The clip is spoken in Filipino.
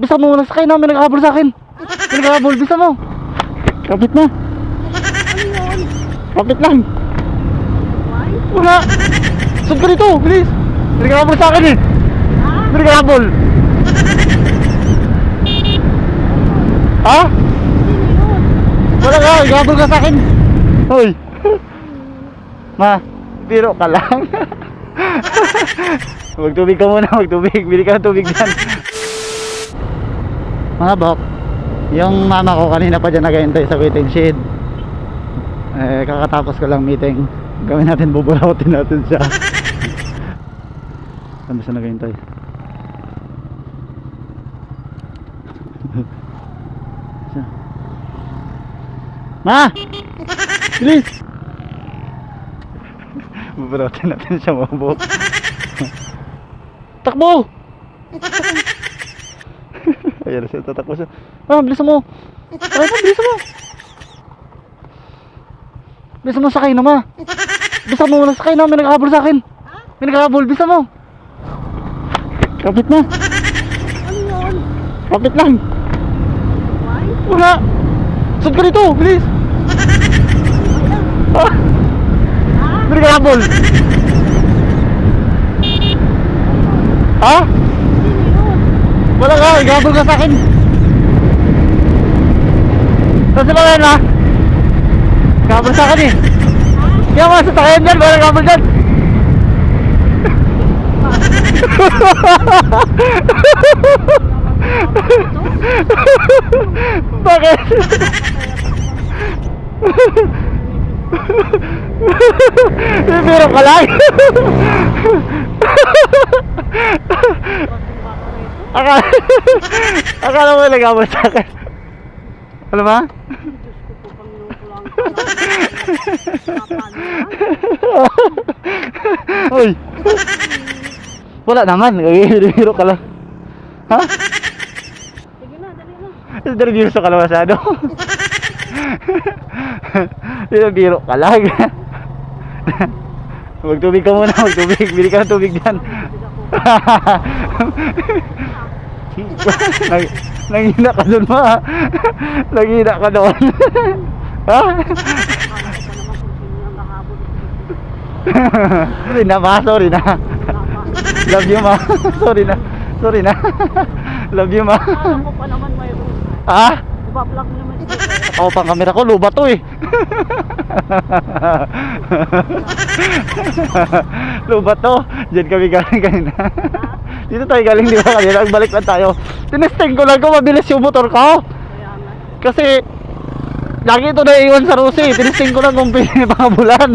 Bisa mo, nasakay na, may naghahabol sa akin. May naghahabol, bisa mo. Kapit na. Kapit lang. Wala. Saan ka dito? Bilis. May naghahabol sa akin eh. May naghahabol. Ha? Wala ka, naghahabol ka sa akin. Hoy. Ma, biro ka lang. magtubig ka muna, magtubig. Bili ka ng tubig dyan. Mga bok, yung mama ko kanina pa dyan naghihintay sa waiting shed. Eh, kakatapos ko lang meeting. Gawin natin, buburahotin natin siya. Siya naghihintay? Siya. Ma! Bilis! Buburahotin natin siya mga bok. Takbo! Ayan siya, tatakbo siya. Ah, bilisan mo! Ay, bilisan mo! Bilisan mo sakay na, ma! Bilisan mo, nasakay na, may naghahabol sa akin! May naghahabol, bilisan mo! Kapit na! Kapit lang! Wala! Saan ka dito? Bilis! Ah! May naghahabol! Ha? Ka, igabol ka sa akin. Saan si Malena? Gabol sa akin eh. Kaya mga sa takayan dyan, wala gabol dyan. Bakit? Bibiro ka lang. Akala, akala mo nagabot sa akin. Ano ba? Uy. Wala naman, bibiro ka lang. Ha? Sige na, dali na. sa kalawasado. Bibiro ka lang. Magtubig ka muna, magtubig. Bili ka ng tubig dyan. Nang, nangina ka doon ma. Nangina ka doon. ha? sorry na ma, sorry na. Love you ma. sorry na. Sorry na. Love you ma. Alam ko pa naman mayroon. ah? Iba-vlog naman. Ako pang kamera ko, luba to eh. luba to. Diyan kami galing kanina. Dito tayo galing di ba kanina? Balik lang tayo. Tinesting ko lang kung mabilis yung motor ko. Kasi lagi ito naiiwan sa Rusi. Tinesting ko lang kung pinapangabulan.